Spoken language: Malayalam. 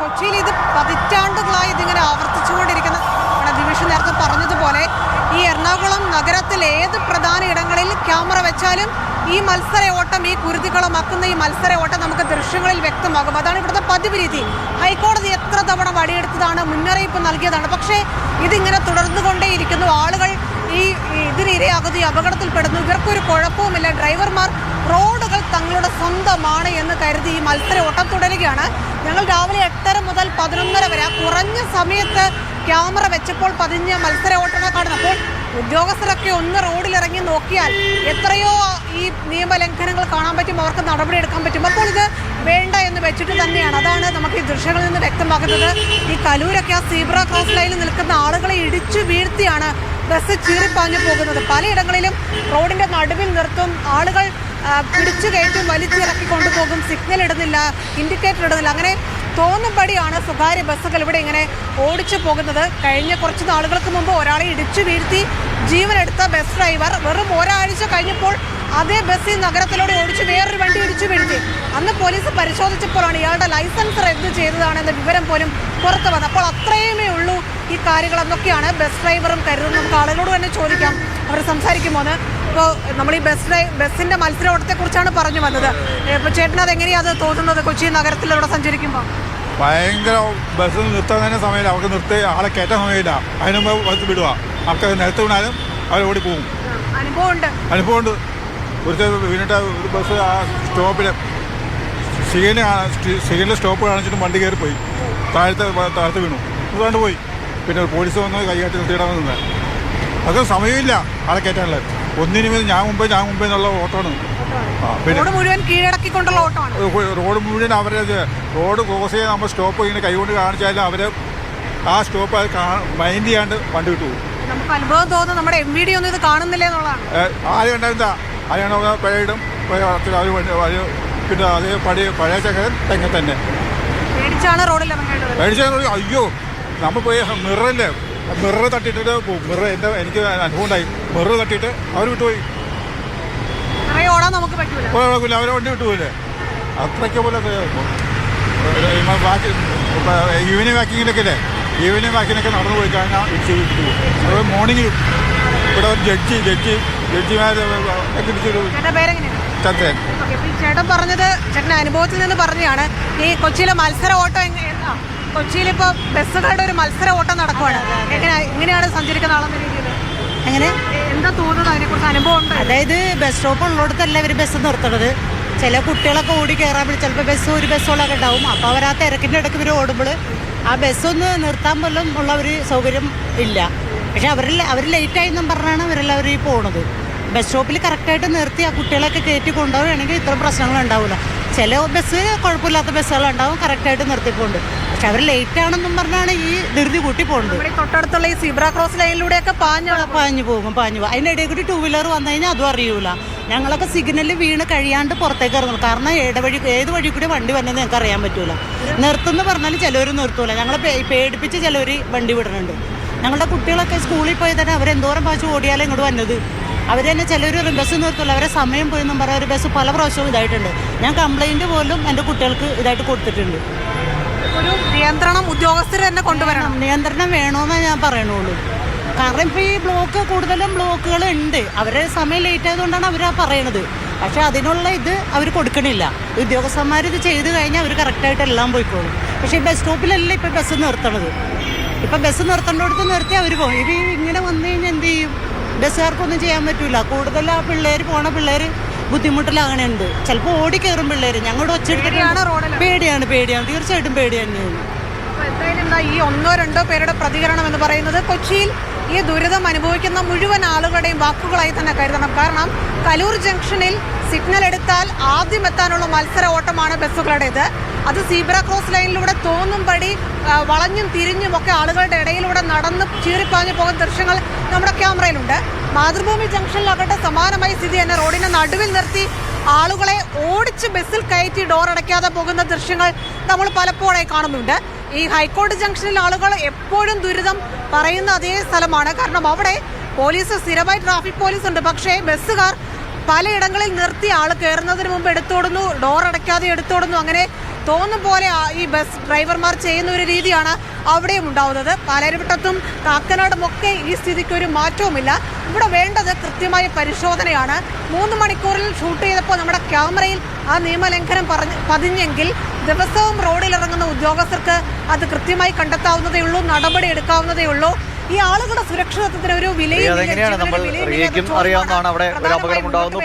കൊച്ചിയിൽ ഇത് പതിറ്റാണ്ടുകളായി ഇതിങ്ങനെ ആവർത്തിച്ചുകൊണ്ടിരിക്കുന്ന ദിവിഷ് നേരത്തെ പറഞ്ഞതുപോലെ ഈ എറണാകുളം നഗരത്തിൽ ഏത് പ്രധാന ഇടങ്ങളിൽ ക്യാമറ വെച്ചാലും ഈ മത്സര ഓട്ടം ഈ കുരുതികളമാക്കുന്ന ഈ മത്സര ഓട്ടം നമുക്ക് ദൃശ്യങ്ങളിൽ വ്യക്തമാകും. അതാണ് ഇവിടുത്തെ പതിവ് രീതി. ഹൈക്കോടതി എത്ര തവണ വടിയെടുത്തതാണ് മുന്നറിയിപ്പ് നൽകിയതാണ്. പക്ഷേ ഇതിങ്ങനെ തുടർന്നുകൊണ്ടേയിരിക്കുന്നു. ആളുകൾ ഈ അപകടത്തിൽപ്പെടുന്നു. ഇവർക്കൊരു കുഴപ്പവുമില്ല. ഡ്രൈവർമാർ റോഡുകൾ തങ്ങളുടെ സ്വന്തമാണ് എന്ന് കരുതി ഈ മത്സര ഓട്ടം തുടരുകയാണ്. ഞങ്ങൾ രാവിലെ എട്ടര മുതൽ പതിനൊന്നര വരെ കുറഞ്ഞ സമയത്ത് ക്യാമറ വെച്ചപ്പോൾ പതിഞ്ഞ മത്സര ഓട്ടങ്ങൾ കാണുന്നപ്പോൾ ഉദ്യോഗസ്ഥരൊക്കെ ഒന്ന് റോഡിലിറങ്ങി നോക്കിയാൽ എത്രയോ ഈ നിയമലംഘനങ്ങൾ കാണാൻ പറ്റും അവർക്ക് നടപടിയെടുക്കാൻ പറ്റും. അപ്പോൾ ഇത് വേണ്ട എന്ന് വെച്ചിട്ട് തന്നെയാണ്. അതാണ് നമുക്ക് ഈ ദൃശ്യങ്ങളിൽ നിന്ന് വ്യക്തമാക്കുന്നത് ഈ കലൂരൊക്കെ ആ സീബ്ര ക്രോസ് ലൈനിൽ നിൽക്കുന്ന ആളുകളെ ഇടിച്ചു വീഴ്ത്തിയാണ് ബസ് ചീറിപ്പാഞ്ഞു പോകുന്നത്. പലയിടങ്ങളിലും റോഡിന്റെ നടുവിൽ നിർത്തും. ആളുകൾ പിടിച്ചു കയറ്റും വലിച്ചിറക്കി കൊണ്ടുപോകും സിഗ്നൽ ഇടുന്നില്ല ഇൻഡിക്കേറ്റർ ഇടുന്നില്ല. അങ്ങനെ തോന്നുംപടിയാണ് സ്വകാര്യ ബസ്സുകൾ ഇവിടെ ഇങ്ങനെ ഓടിച്ചു പോകുന്നത്. കഴിഞ്ഞ കുറച്ച് നാളുകൾക്ക് മുമ്പ് ഒരാളെ ഇടിച്ചു വീഴ്ത്തി ജീവനെടുത്ത ബസ് ഡ്രൈവർ വെറും ഒരാഴ്ച കഴിഞ്ഞപ്പോൾ അതേ ബസ് ഈ നഗരത്തിലൂടെ ഓടിച്ച് വേറൊരു വണ്ടി ഇടിച്ചു വീഴ്ത്തി. അന്ന് പോലീസ് പരിശോധിച്ചപ്പോഴാണ് ഇയാളുടെ ലൈസൻസ് റദ്ദ് ചെയ്തതാണെന്ന വിവരം പോലും പുറത്തു വന്നത്. അപ്പോൾ അത്രയുമേ ഉള്ളൂ ഈ കാര്യങ്ങൾ എന്നൊക്കെയാണ് ബസ് ഡ്രൈവറും കരുതുന്നത് നമുക്ക് ആളുകളോട് തന്നെ ചോദിക്കാം അവർ സംസാരിക്കുമ്പോൾ ഇപ്പോൾ നമ്മൾ ഈ ബസ് ഡ്രൈവ് ബസ്സിന്റെ മത്സര ഓട്ടത്തെക്കുറിച്ചാണ് പറഞ്ഞു വന്നത് ഇപ്പോൾ ചേട്ടന് അത് എങ്ങനെയാണ് അത് തോന്നുന്നത് കൊച്ചി നഗരത്തിലൂടെ സഞ്ചരിക്കുമ്പോൾ ഭയങ്കര ബസ് നിർത്താൻ തന്നെ സമയമില്ല അവർക്ക് നിർത്തി ആളെ കയറ്റാൻ സമയമില്ല അതിന് മുമ്പ് ബസ് വിടുക അവർക്ക് നിരത്ത് വിടാനും അവർ ഓടി പോകും അനുഭവമുണ്ട് അനുഭവമുണ്ട് ഒരു വീണിട്ട് ഒരു ബസ് ആ സ്റ്റോപ്പിൽ സിഗ്നൽ സിഗ്നൽ സ്റ്റോപ്പ് കാണിച്ചിട്ട് വണ്ടി കയറി പോയി താഴത്തെ താഴത്ത് വീണു അതുകൊണ്ട് പോയി പിന്നെ പോലീസ് വന്ന് കൈകാട്ടി നിർത്തിയിടാമെന്ന് അത് സമയമില്ല ആളെ കയറ്റാനുള്ളത്. ഒന്നിനു മുതൽ ഞാൻ മുമ്പേ ഞാൻ മുമ്പേ എന്നുള്ള ഓട്ടമാണ്. റോഡ് മുഴുവൻ കീഴടക്കിക്കൊണ്ടുള്ള ഓട്ടമാണ്. റോഡ് മുഴുവൻ അവരെ റോഡ് ക്രോസ് ചെയ്യാൻ നമ്മൾ സ്റ്റോപ്പ് ഇങ്ങനെ കൈകൊണ്ട് കാണിച്ചാലും അവർ ആ സ്റ്റോപ്പ് അത് മൈൻഡ് ചെയ്യാണ്ട് വണ്ടി വിട്ടു പോകും. നമുക്ക് അനുഭവം തോന്നുന്നു നമ്മുടെ എം വി ഡി ഒന്നും ഇത് കാണുന്നില്ല എന്നുള്ളതാണ്. ആരും ഉണ്ടായിരുന്ന ആരെയാണ് പഴയിടും പിന്നെ അതേ പഴയ പഴയ ചക്കരൻ തെങ്ങ തന്നെ. പേടിച്ചാണ് റോഡിൽ ഇറങ്ങേണ്ടത്. മേടിച്ചാൽ അയ്യോ നമ്മൾ പോയി മിറർ തട്ടിയിട്ട് മിറർ എന്റെ എനിക്ക് അനുഭവം ഉണ്ടായി. മിറർ തട്ടിയിട്ട് അവർ വിട്ടുപോയി. കുഴപ്പമില്ല അവരെ വണ്ടി വിട്ടുപോയില്ലേ? അത്രയ്ക്ക് പോലെ ബാക്കി ഈവനിങ് വാക്കിങ്ങിലൊക്കെ അല്ലേ ഈവനിങ് വാക്കിങ്ങിലൊക്കെ നടന്നു പോയി കഴിഞ്ഞാൽ ഇടിച്ച് വിട്ടു പോകും. അത് മോർണിംഗിലും ഇവിടെ ഒരു ജഡ്ജി ജഡ്ജി ചന്ദ്രൻ. ഇപ്പൊ ചേട്ടൻ പറഞ്ഞത് ചേട്ടന്റെ അനുഭവത്തിൽ നിന്ന് പറഞ്ഞതാണ്. ഈ കൊച്ചിയിലെ മത്സര ഓട്ടം എങ്ങ- ഇപ്പോ കൊച്ചിയിലിപ്പോ ബസ്സുകളുടെ ഒരു മത്സര ഓട്ടം നടക്കുവാണ്. എങ്ങനെ എങ്ങനെയാണ് സഞ്ചരിക്കുന്ന ആളെന്ന രീതിയിൽ? അങ്ങനെ എന്താ തോന്നുന്നത്? അതിനെക്കുറിച്ച് അനുഭവം ഉണ്ട്? അതായത് ബസ് സ്റ്റോപ്പ് ഉള്ളിടത്തല്ല ഇവർ ബസ് നിർത്തണത്. ചില കുട്ടികളൊക്കെ ഓടി കയറാൻ ചിലപ്പോൾ ബസ് ഒരു ബസ്സോളൊക്കെ ഉണ്ടാവും. അപ്പോൾ അവർ ആ തിരക്കിന്റെ ഇടയ്ക്ക് ഇവർ ഓടുമ്പോൾ ആ ബസ്സൊന്ന് നിർത്താൻ പോലും ഉള്ള ഒരു സൗകര്യം ഇല്ല. പക്ഷെ അവരിൽ അവർ ലേറ്റ് ആയി ലേറ്റായെന്നും പറഞ്ഞാണ് അവരെല്ലാവരും ഈ പോണത്. ബസ് സ്റ്റോപ്പിൽ കറക്റ്റായിട്ട് നിർത്തി ആ കുട്ടികളൊക്കെ കയറ്റി കൊണ്ടുപോവുകയാണെങ്കിൽ ഇത്ര പ്രശ്നങ്ങൾ ഉണ്ടാവില്ല ചില ബസ് കുഴപ്പമില്ലാത്ത ബസ്സുകളുണ്ടാവും കറക്റ്റായിട്ട് നിർത്തിപ്പോണ്ട് പക്ഷെ അവർ ലേറ്റ് ആണെന്നും പറഞ്ഞാണ് ഈ ധൃതി കൂട്ടി പോകുന്നത് ഈ തൊട്ടടുത്തുള്ള ഈ സിബ്ര ക്രോസ് ലൈനിലൂടെയൊക്കെ പാഞ്ഞു പാഞ്ഞു പോകും പാഞ്ഞു പോകും. അതിന്റെ ഇടയിൽ കൂടി ടൂ വീലർ വന്നു കഴിഞ്ഞാൽ അതും അറിയൂല. ഞങ്ങളൊക്കെ സിഗ്നലിൽ വീണ് കഴിയാണ്ട് പുറത്തേക്ക് ഇറങ്ങും. കാരണം ഇടവഴി വഴി ഏത് വഴി കൂടി വണ്ടി വന്നെന്ന് ഞങ്ങൾക്ക് അറിയാൻ പറ്റൂല. നിർത്തുന്നു പറഞ്ഞാൽ ചിലവർ നിർത്തൂല. ഞങ്ങളെ പേ- പേടിപ്പിച്ച് ചിലവർ വണ്ടി വിടുന്നുണ്ട്. ഞങ്ങളുടെ കുട്ടികളൊക്കെ സ്കൂളിൽ പോയി തന്നെ അവരെന്തോരം പാച്ചു ഓടിയാലും ഇങ്ങോട്ട് വന്നത്. അവർ തന്നെ ചിലർ ബസ് നിർത്തൂല. അവരെ സമയം പോയെന്നും പറയാം ഒരു ബസ് പല പ്രാവശ്യവും ഇതായിട്ടുണ്ട്. ഞാൻ കംപ്ലൈന്റ് പോലും എന്റെ കുട്ടികൾക്ക് ഇതായിട്ട് കൊടുത്തിട്ടുണ്ട്. ഒരു നിയന്ത്രണം ഉദ്യോഗസ്ഥർ തന്നെ കൊണ്ടുവരണം. നിയന്ത്രണം വേണമെന്നേ ഞാൻ പറയണുള്ളൂ. കാരണം ഇപ്പോൾ ഈ ബ്ലോക്ക് കൂടുതലും ബ്ലോക്കുകൾ ഉണ്ട് അവരെ സമയം ലേറ്റ് ആയതുകൊണ്ടാണ് അവരാ പറയണത്. പക്ഷെ അതിനുള്ള ഇത് അവർ കൊടുക്കണില്ല. ഉദ്യോഗസ്ഥന്മാർ ഇത് ചെയ്ത് കഴിഞ്ഞാൽ അവർ കറക്റ്റായിട്ട് എല്ലാം പോയിക്കോളും. പക്ഷേ ഈ ബസ് സ്റ്റോപ്പിലല്ല ഇപ്പം ബസ് നിർത്തണത്? ഇപ്പം ബസ് നിർത്തേണ്ടടുത്ത് നിർത്തി അവർ പോകും ഇനി ഇങ്ങനെ വന്നു കഴിഞ്ഞാൽ എന്ത് ചെയ്യും? ബസ്സുകാർക്കൊന്നും ചെയ്യാൻ പറ്റില്ല കൂടുതൽ ആ പിള്ളേർ പോണ പിള്ളേർ ബുദ്ധിമുട്ടിലാകണുണ്ട്. ചിലപ്പോൾ ഓടി കയറും പിള്ളേർ ഞങ്ങളുടെ പേടിയാണ് ഒച്ചെടുത്തിട്ട് റോഡിൽ പേടിയാണ്. പേടിയാണ്. തീർച്ചയായിട്ടും പേടി തന്നെയാണ് ഈ ഒന്നോ രണ്ടോ പേരുടെ പ്രതികരണം എന്ന് പറയുന്നത് കൊച്ചിയിൽ ഈ ദുരിതം അനുഭവിക്കുന്ന മുഴുവൻ ആളുകളുടെയും വാക്കുകളായി തന്നെ കരുതണം. കാരണം കലൂർ ജംഗ്ഷനിൽ സിഗ്നൽ എടുത്താൽ ആദ്യം എത്താനുള്ള മത്സര ഓട്ടമാണ് ബസ്സുകളുടേത്. അത് സീബ്ര ക്രോസ് ലൈനിലൂടെ തോന്നുംപടി വളഞ്ഞും തിരിഞ്ഞും ഒക്കെ ആളുകളുടെ ഇടയിലൂടെ നടന്ന് ചീറിപ്പാഞ്ഞു പോകുന്ന ദൃശ്യങ്ങൾ നമ്മുടെ ക്യാമറയിലുണ്ട്. മാതൃഭൂമി ജംഗ്ഷനിലാകട്ടെ സമാനമായ സ്ഥിതി തന്നെ. റോഡിനെ നടുവിൽ നിർത്തി ആളുകളെ ഓടിച്ച് ബസ്സിൽ കയറ്റി ഡോർ അടയ്ക്കാതെ പോകുന്ന ദൃശ്യങ്ങൾ നമ്മൾ പലപ്പോഴായി കാണുന്നുണ്ട്. ഈ ഹൈക്കോടതി ജംഗ്ഷനിൽ ആളുകൾ എപ്പോഴും ദുരിതം പറയുന്ന അതേ സ്ഥലമാണ്. കാരണം അവിടെ പോലീസ് സ്ഥിരമായി ട്രാഫിക് പോലീസ് ഉണ്ട്. പക്ഷേ ബസ്സുകാർ പലയിടങ്ങളിൽ നിർത്തി ആൾ കയറുന്നതിന് മുമ്പ് എടുത്തോടുന്നു ഡോർ അടയ്ക്കാതെ എടുത്തോടുന്നു. അങ്ങനെ തോന്നും പോലെ ഈ ബസ് ഡ്രൈവർമാർ ചെയ്യുന്ന ഒരു രീതിയാണ് അവിടെയും ഉണ്ടാവുന്നത്. പാലാരിവട്ടത്തും കാക്കനാടും ഒക്കെ ഈ സ്ഥിതിക്ക് ഒരു മാറ്റവുമില്ല. ഇവിടെ വേണ്ടത് കൃത്യമായ പരിശോധനയാണ്. മൂന്ന് മണിക്കൂറിൽ ഷൂട്ട് ചെയ്തപ്പോൾ നമ്മുടെ ക്യാമറയിൽ ആ നിയമലംഘനം പറഞ്ഞ് പതിഞ്ഞെങ്കിൽ ദിവസവും റോഡിലിറങ്ങുന്ന ഉദ്യോഗസ്ഥർക്ക് അത് കൃത്യമായി കണ്ടെത്താവുന്നതേ ഉള്ളൂ നടപടി എടുക്കാവുന്നതേ ഉള്ളൂ. ഈ ആളുകളുടെ സുരക്ഷിതത്വത്തിന് ഒരു വിലയും അറിയാവുന്നതാണ് അവിടെ ഒരു അപകടം ഉണ്ടാകുന്നു